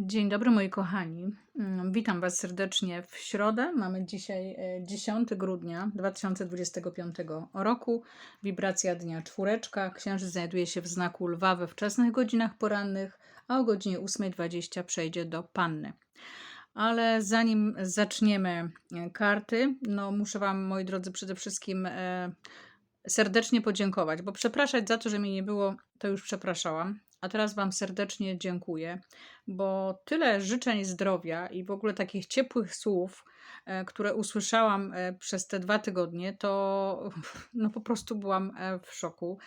Dzień dobry moi kochani. Mm, Witam Was serdecznie w środę. Mamy dzisiaj e, 10 grudnia 2025 roku. Wibracja dnia czwóreczka. Księżyc znajduje się w znaku lwa we wczesnych godzinach porannych, a o godzinie 8.20 przejdzie do panny. Ale zanim zaczniemy e, karty, no muszę Wam, moi drodzy, przede wszystkim e, serdecznie podziękować, bo przepraszać za to, że mnie nie było, to już przepraszałam. A teraz Wam serdecznie dziękuję, bo tyle życzeń zdrowia i w ogóle takich ciepłych słów, e, które usłyszałam e, przez te dwa tygodnie, to no po prostu byłam e, w szoku.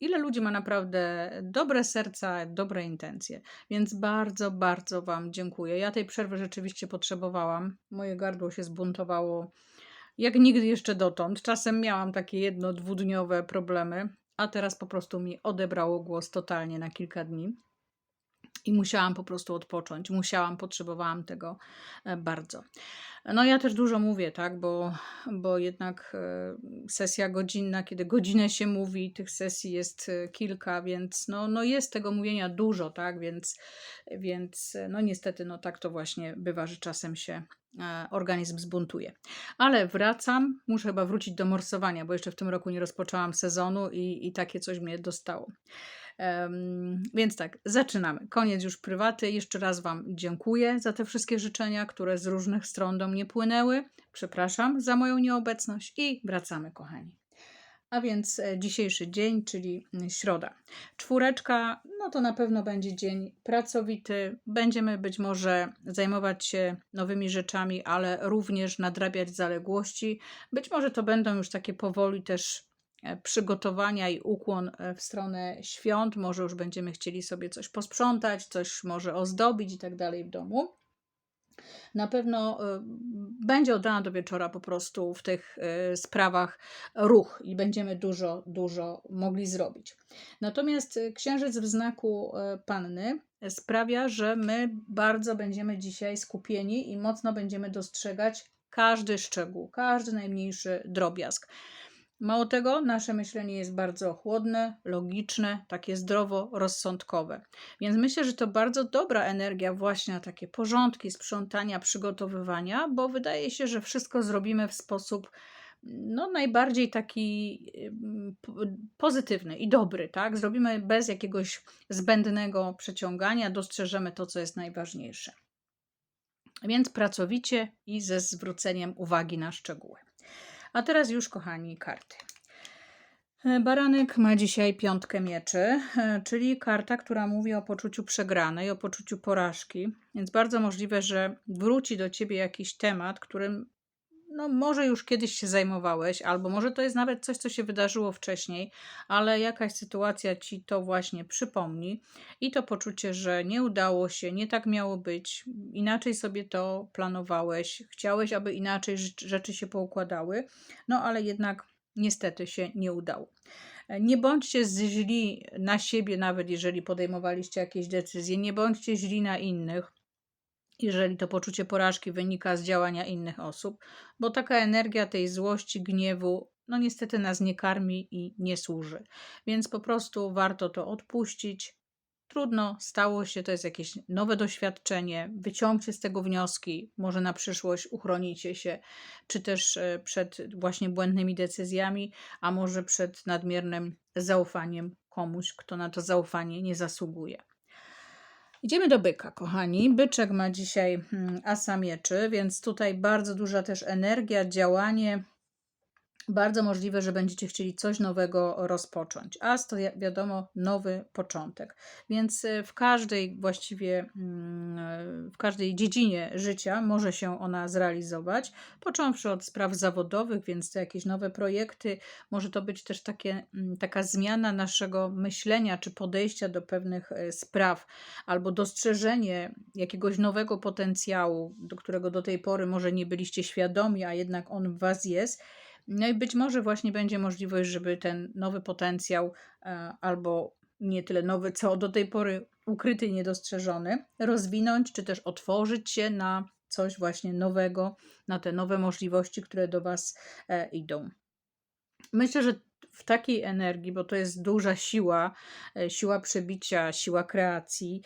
Ile ludzi ma naprawdę dobre serca, dobre intencje. Więc bardzo, bardzo Wam dziękuję. Ja tej przerwy rzeczywiście potrzebowałam. Moje gardło się zbuntowało jak nigdy jeszcze dotąd. Czasem miałam takie jedno, dwudniowe problemy, a teraz po prostu mi odebrało głos totalnie na kilka dni. I musiałam po prostu odpocząć. Musiałam, potrzebowałam tego e, bardzo. No ja też dużo mówię, tak, bo, bo jednak e, sesja godzinna, kiedy godzinę się mówi, tych sesji jest e, kilka, więc no, no jest tego mówienia dużo, tak, więc, więc no niestety no tak to właśnie bywa, że czasem się organizm zbuntuje. Ale wracam, muszę chyba wrócić do morsowania, bo jeszcze w tym roku nie rozpoczęłam sezonu i, i takie coś mnie dostało. Em, więc tak, zaczynamy. Koniec już prywaty. Jeszcze raz Wam dziękuję za te wszystkie życzenia, które z różnych stron do mnie płynęły. Przepraszam za moją nieobecność i wracamy, kochani. A więc e, dzisiejszy dzień, czyli mm, środa. Czwóreczka, no to na pewno będzie dzień pracowity. Będziemy być może zajmować się nowymi rzeczami, ale również nadrabiać zaległości. Być może to będą już takie powoli też przygotowania i ukłon e, w stronę świąt. Może już będziemy chcieli sobie coś posprzątać, coś może ozdobić i tak dalej w domu. Na pewno y, będzie od rana do wieczora po prostu w tych sprawach ruch i będziemy dużo, dużo mogli zrobić. Natomiast księżyc w znaku panny sprawia, że my bardzo będziemy dzisiaj skupieni i mocno będziemy dostrzegać każdy szczegół, każdy najmniejszy drobiazg. Mało tego, nasze myślenie jest bardzo chłodne, logiczne, takie zdrowo-rozsądkowe. Więc myślę, że to bardzo dobra energia właśnie na takie porządki, sprzątania, przygotowywania, bo wydaje się, że wszystko zrobimy w sposób no, najbardziej taki po- pozytywny i dobry, tak? Zrobimy bez jakiegoś zbędnego przeciągania, dostrzeżemy to, co jest najważniejsze. Więc pracowicie i ze zwróceniem uwagi na szczegóły. A teraz już, kochani, karty. E, Baranek ma dzisiaj piątkę mieczy, e, czyli karta, która mówi o poczuciu przegranej, o poczuciu porażki. Więc bardzo możliwe, że wróci do ciebie jakiś temat, którym no, może już kiedyś się zajmowałeś, albo może to jest nawet coś, co się wydarzyło wcześniej, ale jakaś sytuacja ci to właśnie przypomni i to poczucie, że nie udało się, nie tak miało być, inaczej sobie to planowałeś, chciałeś, aby inaczej rzecz- rzeczy się poukładały, no ale jednak niestety się nie udało. Nie bądźcie źli na siebie, nawet jeżeli podejmowaliście jakieś decyzje, nie bądźcie źli na innych jeżeli to poczucie porażki wynika z działania innych osób, bo taka energia tej złości, gniewu, no niestety nas nie karmi i nie służy. Więc po prostu warto to odpuścić. Trudno, stało się, to jest jakieś nowe doświadczenie. Wyciągcie z tego wnioski, może na przyszłość uchronicie się, czy też e, przed właśnie błędnymi decyzjami, a może przed nadmiernym zaufaniem komuś, kto na to zaufanie nie zasługuje. Idziemy do byka, kochani. Byczek ma dzisiaj mm, asa mieczy, więc tutaj bardzo duża też energia, działanie. Bardzo możliwe, że będziecie chcieli coś nowego rozpocząć. As to wi- wiadomo nowy początek. Więc y, w każdej właściwie, mm, y, w każdej dziedzinie życia może się ona zrealizować, począwszy od spraw zawodowych, więc to jakieś nowe projekty, może to być też takie, mm, taka zmiana naszego myślenia czy podejścia do pewnych e, spraw, albo dostrzeżenie jakiegoś nowego potencjału, do którego do tej pory może nie byliście świadomi, a jednak on w Was jest. No i być może właśnie będzie możliwość, żeby ten nowy potencjał, e, albo nie tyle nowy, co do tej pory ukryty i niedostrzeżony, rozwinąć, czy też otworzyć się na coś właśnie nowego, na te nowe możliwości, które do Was e, idą. Myślę, że w takiej energii, bo to jest duża siła, e, siła przebicia, siła kreacji,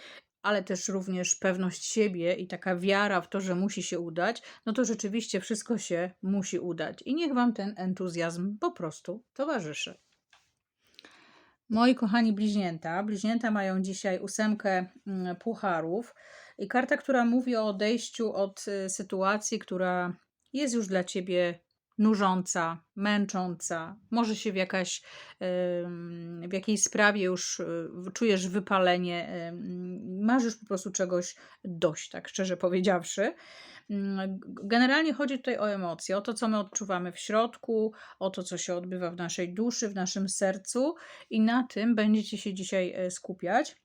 ale też również pewność siebie i taka wiara w to, że musi się udać, no to rzeczywiście wszystko się musi udać. I niech Wam ten entuzjazm po prostu towarzyszy. Moi kochani bliźnięta, bliźnięta mają dzisiaj ósemkę mm, pucharów i karta, która mówi o odejściu od y, sytuacji, która jest już dla ciebie nużąca, męcząca, może się w, jakaś, w jakiejś sprawie już y, czujesz wypalenie, masz już po prostu czegoś dość, tak szczerze powiedziawszy. Ym, Generalnie chodzi tutaj o emocje, o to, co my odczuwamy w środku, o to, co się odbywa w naszej duszy, w naszym sercu, i na tym będziecie się dzisiaj e, skupiać.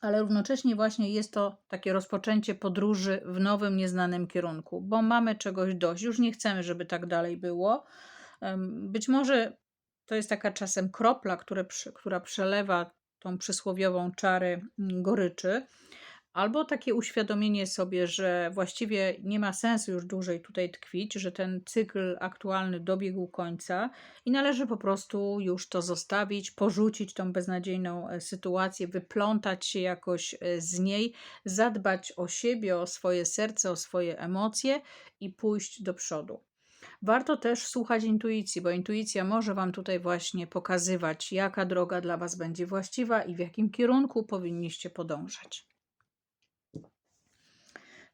Ale równocześnie właśnie jest to takie rozpoczęcie podróży w nowym, nieznanym kierunku, bo mamy czegoś dość, już nie chcemy, żeby tak dalej było. Być może to jest taka czasem kropla, która przelewa tą przysłowiową czarę mm, goryczy, albo takie uświadomienie sobie, że właściwie nie ma sensu już dłużej tutaj tkwić, że ten cykl aktualny dobiegł końca i należy po prostu już to zostawić, porzucić tą beznadziejną e, sytuację, wyplątać się jakoś e, z niej, zadbać o siebie, o swoje serce, o swoje emocje i pójść do przodu. Warto też słuchać intuicji, bo intuicja może Wam tutaj właśnie pokazywać, jaka droga dla Was będzie właściwa i w jakim kierunku powinniście podążać.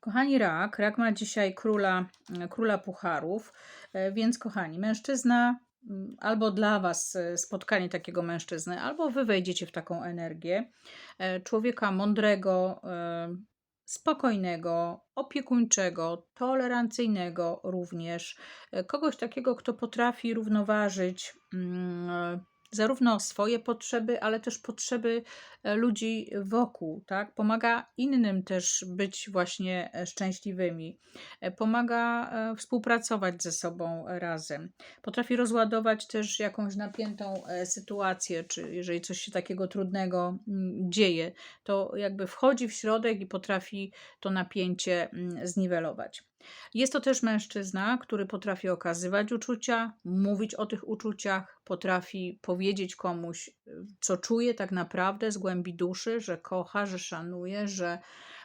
Kochani rak, rak ma dzisiaj króla, króla pucharów, e, więc kochani, mężczyzna mm, albo dla Was e, spotkanie takiego mężczyzny, albo Wy wejdziecie w taką energię e, człowieka mądrego, e, spokojnego, opiekuńczego, tolerancyjnego również, e, kogoś takiego, kto potrafi równoważyć mm, e, zarówno swoje potrzeby, ale też potrzeby e, ludzi wokół, tak? Pomaga innym też być właśnie e, szczęśliwymi. E, Pomaga współpracować ze sobą razem. Potrafi rozładować też jakąś napiętą sytuację, czy jeżeli coś się takiego trudnego mm, dzieje, to jakby wchodzi w środek i potrafi to napięcie mm, zniwelować. Jest to też mężczyzna, który potrafi okazywać uczucia, mówić o tych uczuciach, potrafi powiedzieć komuś, y, co czuje tak naprawdę z głębi duszy, że kocha, że szanuje, że,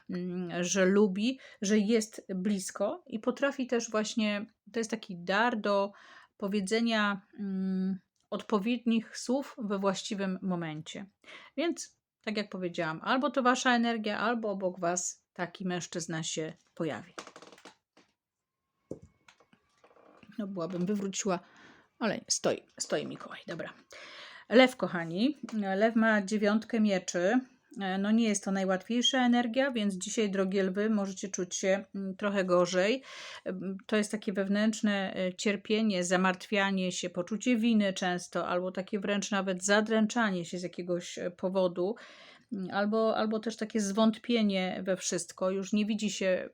mm, że lubi, że jest blisko i potrafi też właśnie, to jest taki dar do powiedzenia mm, odpowiednich słów we właściwym momencie. Więc, tak jak powiedziałam, albo to wasza energia, albo obok was taki mężczyzna się pojawi. No byłabym wywróciła, ale stoi, stoi Mikołaj, dobra. Lew, kochani, lew ma dziewiątkę mieczy. E, No nie jest to najłatwiejsza energia, więc dzisiaj, drogie lwy, możecie czuć się mm, trochę gorzej. To jest takie wewnętrzne e, cierpienie, zamartwianie się, poczucie winy często, albo takie wręcz nawet zadręczanie się z jakiegoś e, powodu, Mm, albo, albo też takie zwątpienie we wszystko. Już nie widzi się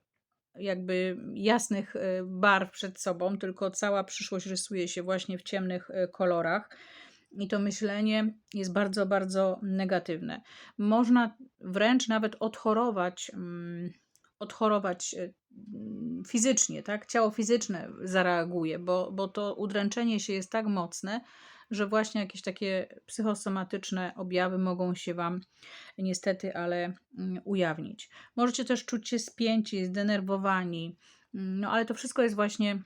jakby jasnych e, barw przed sobą, tylko cała przyszłość rysuje się właśnie w ciemnych e, kolorach. I to myślenie jest bardzo, bardzo negatywne. Można wręcz nawet odchorować, mm, odchorować e, mm, fizycznie, tak? Ciało fizyczne zareaguje, bo, bo to udręczenie się jest tak mocne, że właśnie jakieś takie psychosomatyczne objawy mogą się Wam niestety, ale mm, ujawnić. Możecie też czuć się spięci, zdenerwowani, mm, no ale to wszystko jest właśnie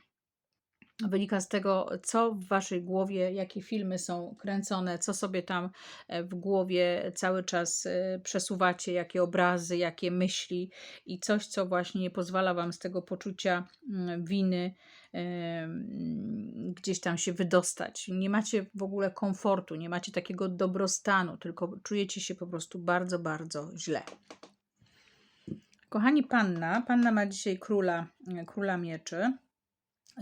wynika z tego, co w waszej głowie, jakie filmy są kręcone, co sobie tam e, w głowie cały czas e, przesuwacie, jakie obrazy, jakie myśli i coś, co właśnie nie pozwala wam z tego poczucia mm, winy gdzieś tam się wydostać. Nie macie w ogóle komfortu, nie macie takiego dobrostanu, tylko czujecie się po prostu bardzo, bardzo źle. Kochani panna, panna ma dzisiaj króla, króla mieczy.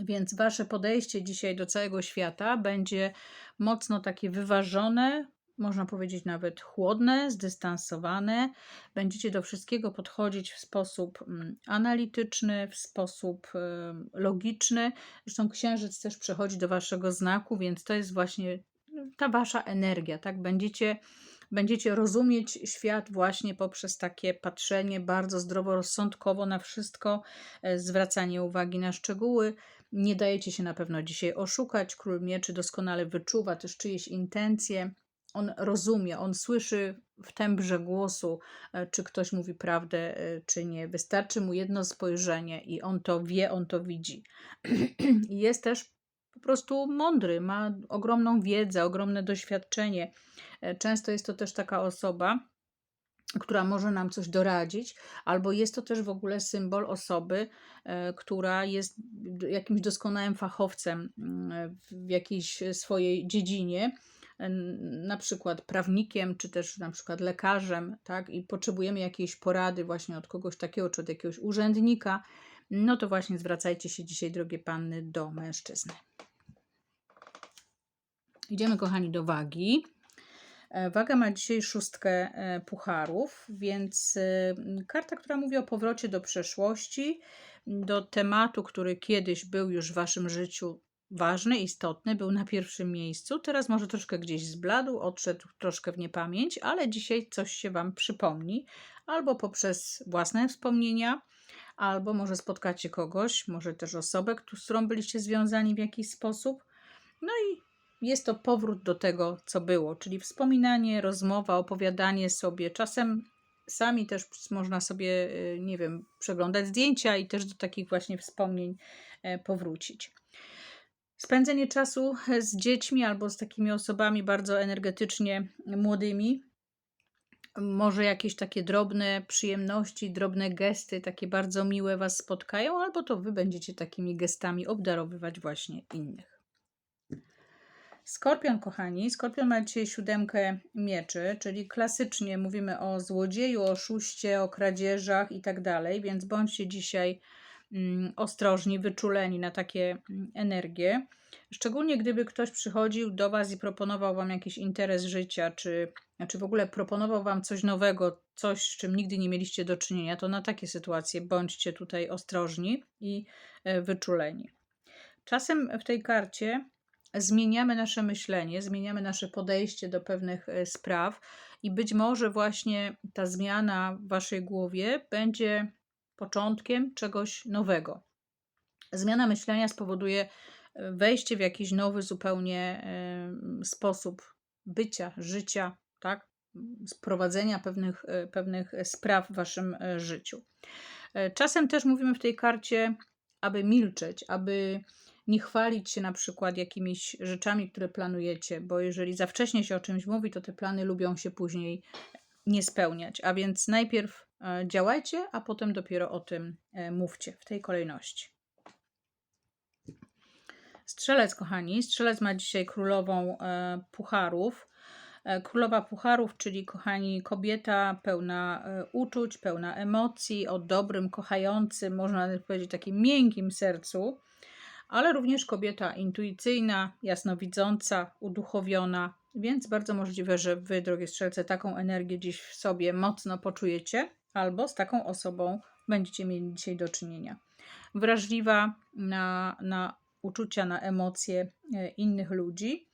Więc wasze podejście dzisiaj do całego świata będzie mocno takie wyważone, można powiedzieć nawet chłodne, zdystansowane. Będziecie do wszystkiego podchodzić w sposób mm, analityczny, w sposób logiczny. Zresztą księżyc też przechodzi do waszego znaku, więc to jest właśnie no, ta wasza energia, tak? Będziecie będziecie rozumieć świat właśnie poprzez takie patrzenie bardzo zdroworozsądkowo na wszystko, e, zwracanie uwagi na szczegóły. Nie dajecie się na pewno dzisiaj oszukać. Król Mieczy doskonale wyczuwa też czyjeś intencje. On rozumie, on słyszy w tembrze głosu, e, czy ktoś mówi prawdę, e, czy nie. Wystarczy mu jedno spojrzenie i on to wie, on to widzi. Jest też po prostu mądry, ma ogromną wiedzę, ogromne doświadczenie. E, Często jest to też taka osoba, która może nam coś doradzić, albo jest to też w ogóle symbol osoby, która jest jakimś doskonałym fachowcem mm, w jakiejś swojej dziedzinie, na przykład prawnikiem, czy też na przykład lekarzem, tak, i potrzebujemy jakiejś porady właśnie od kogoś takiego, czy od jakiegoś urzędnika, no to właśnie zwracajcie się dzisiaj, drogie panny, do mężczyzny. Idziemy, kochani, do wagi. E, Waga ma dzisiaj szóstkę e, pucharów, więc e, karta, która mówi o powrocie do przeszłości, do tematu, który kiedyś był już w waszym życiu ważny, istotny, był na pierwszym miejscu. Teraz może troszkę gdzieś zbladł, odszedł troszkę w niepamięć, ale dzisiaj coś się wam przypomni, albo poprzez własne wspomnienia, albo może spotkacie kogoś, może też osobę, z którą byliście związani w jakiś sposób. No i jest to powrót do tego, co było, czyli wspominanie, rozmowa, opowiadanie sobie. Czasem sami też można sobie, y, nie wiem, przeglądać zdjęcia i też do takich właśnie wspomnień e, powrócić. Spędzenie czasu z dziećmi albo z takimi osobami bardzo energetycznie młodymi. Może jakieś takie drobne przyjemności, drobne gesty, takie bardzo miłe Was spotkają, albo to Wy będziecie takimi gestami obdarowywać właśnie innych. Skorpion, kochani, Skorpion ma dzisiaj siódemkę mieczy, czyli klasycznie mówimy o złodzieju, oszuście, o kradzieżach i tak dalej, więc bądźcie dzisiaj ostrożni, wyczuleni na takie mm, energie. Szczególnie gdyby ktoś przychodził do Was i proponował Wam jakiś interes życia, czy, czy w ogóle proponował Wam coś nowego, coś, z czym nigdy nie mieliście do czynienia, to na takie sytuacje bądźcie tutaj ostrożni i e, wyczuleni. Czasem w tej karcie zmieniamy nasze myślenie, zmieniamy nasze podejście do pewnych e, spraw, i być może właśnie ta zmiana w waszej głowie będzie początkiem czegoś nowego. Zmiana myślenia spowoduje e, wejście w jakiś nowy zupełnie em, sposób bycia, życia, tak? Sprowadzenia pewnych, e, pewnych spraw w waszym e, życiu. E, Czasem też mówimy w tej karcie, aby milczeć, aby nie chwalić się na przykład jakimiś rzeczami, które planujecie, bo jeżeli za wcześnie się o czymś mówi, to te plany lubią się później nie spełniać. A więc najpierw e, działajcie, a potem dopiero o tym e, mówcie w tej kolejności. Strzelec, kochani. Strzelec ma dzisiaj królową e, pucharów. E, Królowa pucharów, czyli kochani, kobieta pełna e, uczuć, pełna emocji, o dobrym, kochającym, można powiedzieć takim miękkim sercu, ale również kobieta intuicyjna, jasnowidząca, uduchowiona, więc bardzo możliwe, że wy, drogie strzelce, taką energię dziś w sobie mocno poczujecie, albo z taką osobą będziecie mieli dzisiaj do czynienia. Wrażliwa na, na uczucia, na emocje e, innych ludzi,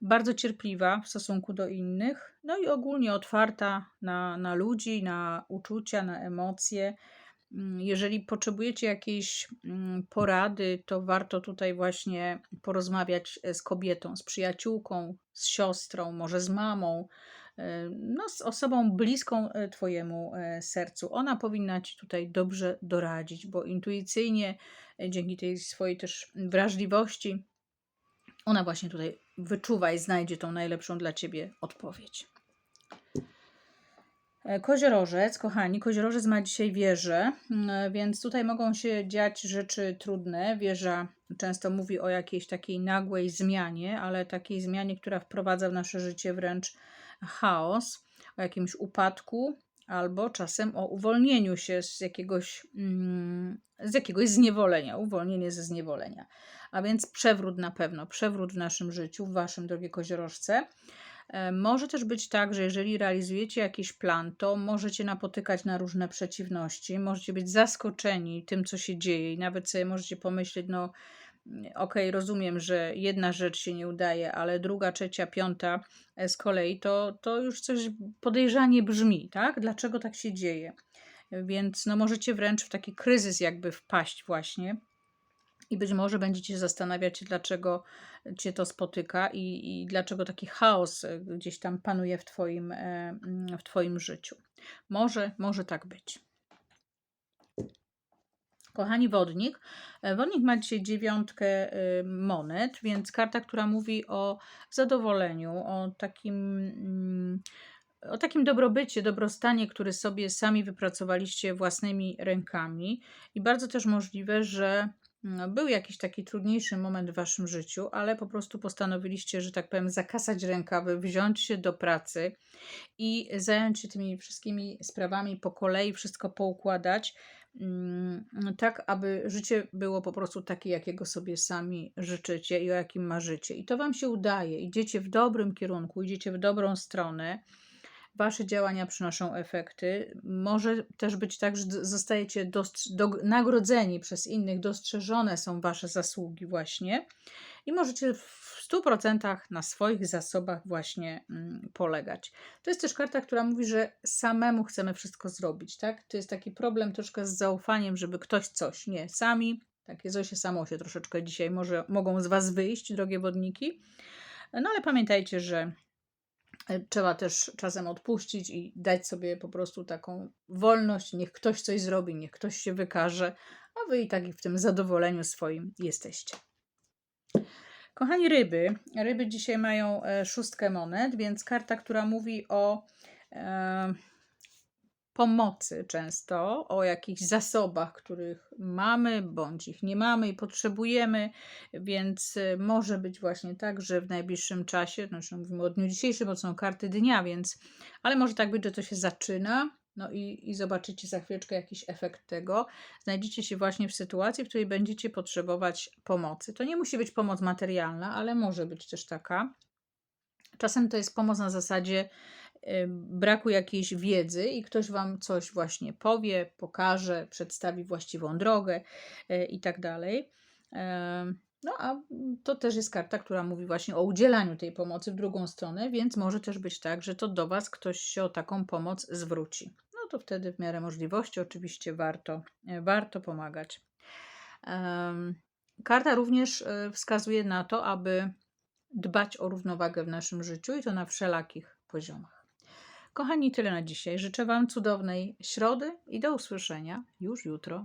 bardzo cierpliwa w stosunku do innych, no i ogólnie otwarta na, na ludzi, na uczucia, na emocje. Mm, Jeżeli potrzebujecie jakiejś mm, porady, to warto tutaj właśnie porozmawiać e, z kobietą, z przyjaciółką, z siostrą, może z mamą, no, z osobą bliską e, Twojemu e, sercu. Ona powinna Ci tutaj dobrze doradzić, bo intuicyjnie, e, dzięki tej swojej też wrażliwości, ona właśnie tutaj wyczuwa i znajdzie tą najlepszą dla Ciebie odpowiedź. E, Koziorożec, kochani, koziorożec ma dzisiaj wieżę, mm, więc tutaj mogą się dziać rzeczy trudne. Wieża często mówi o jakiejś takiej nagłej zmianie, ale takiej zmianie, która wprowadza w nasze życie wręcz chaos, o jakimś upadku albo czasem o uwolnieniu się z jakiegoś, mm, z jakiegoś zniewolenia, uwolnienie ze zniewolenia. A więc przewrót na pewno, przewrót w naszym życiu, w waszym, drogie koziorożce. E, Może też być tak, że jeżeli realizujecie jakiś plan, to możecie napotykać na różne przeciwności, możecie być zaskoczeni tym, co się dzieje, i nawet sobie możecie pomyśleć, no, okej, rozumiem, że jedna rzecz się nie udaje, ale druga, trzecia, piąta e, z kolei, to, to już coś podejrzanie brzmi, tak? Dlaczego tak się dzieje? Więc no, możecie wręcz w taki kryzys jakby wpaść, właśnie I być może będziecie się zastanawiać, dlaczego cię to spotyka i, i dlaczego taki chaos e, gdzieś tam panuje w twoim, e, w twoim życiu. Może, może tak być. Kochani wodnik, e, wodnik ma dzisiaj dziewiątkę y, monet, więc karta, która mówi o zadowoleniu, o takim, mm, o takim dobrobycie, dobrostanie, który sobie sami wypracowaliście własnymi rękami. I bardzo też możliwe, że no, był jakiś taki trudniejszy moment w waszym życiu, ale po prostu postanowiliście, że tak powiem, zakasać rękawy, wziąć się do pracy i zająć się tymi wszystkimi sprawami po kolei, wszystko poukładać, tak aby życie było po prostu takie, jakiego sobie sami życzycie i o jakim marzycie. I to wam się udaje. Idziecie w dobrym kierunku, idziecie w dobrą stronę. Wasze działania przynoszą efekty. Może też być tak, że zostajecie nagrodzeni przez innych, dostrzeżone są Wasze zasługi, właśnie, i możecie w 100% na swoich zasobach właśnie mm, polegać. To jest też karta, która mówi, że samemu chcemy wszystko zrobić, tak? To jest taki problem troszkę z zaufaniem, żeby ktoś coś, nie, sami. Takie Zosie samo się troszeczkę dzisiaj może mogą z Was wyjść, drogie wodniki. No ale pamiętajcie, że Trzeba też czasem odpuścić i dać sobie po prostu taką wolność. Niech ktoś coś zrobi, niech ktoś się wykaże, a wy i tak w tym zadowoleniu swoim jesteście. Kochani ryby, ryby dzisiaj mają e, szóstkę monet, więc karta, która mówi o e, pomocy często, o jakichś zasobach, których mamy bądź ich nie mamy i potrzebujemy, więc y, może być właśnie tak, że w najbliższym czasie, znaczy mówimy o dniu dzisiejszym, bo są karty dnia, więc, ale może tak być, że to się zaczyna, no i, i zobaczycie za chwileczkę jakiś efekt tego. Znajdziecie się właśnie w sytuacji, w której będziecie potrzebować pomocy. To nie musi być pomoc materialna, ale może być też taka. Czasem to jest pomoc na zasadzie braku jakiejś wiedzy i ktoś wam coś właśnie powie, pokaże, przedstawi właściwą drogę y, i tak dalej. No a to też jest karta, która mówi właśnie o udzielaniu tej pomocy w drugą stronę, więc może też być tak, że to do was ktoś się o taką pomoc zwróci. No to wtedy w miarę możliwości oczywiście warto, y, warto pomagać. Karta również y, wskazuje na to, aby dbać o równowagę w naszym życiu i to na wszelakich poziomach. Kochani, tyle na dzisiaj. Życzę Wam cudownej środy i do usłyszenia już jutro.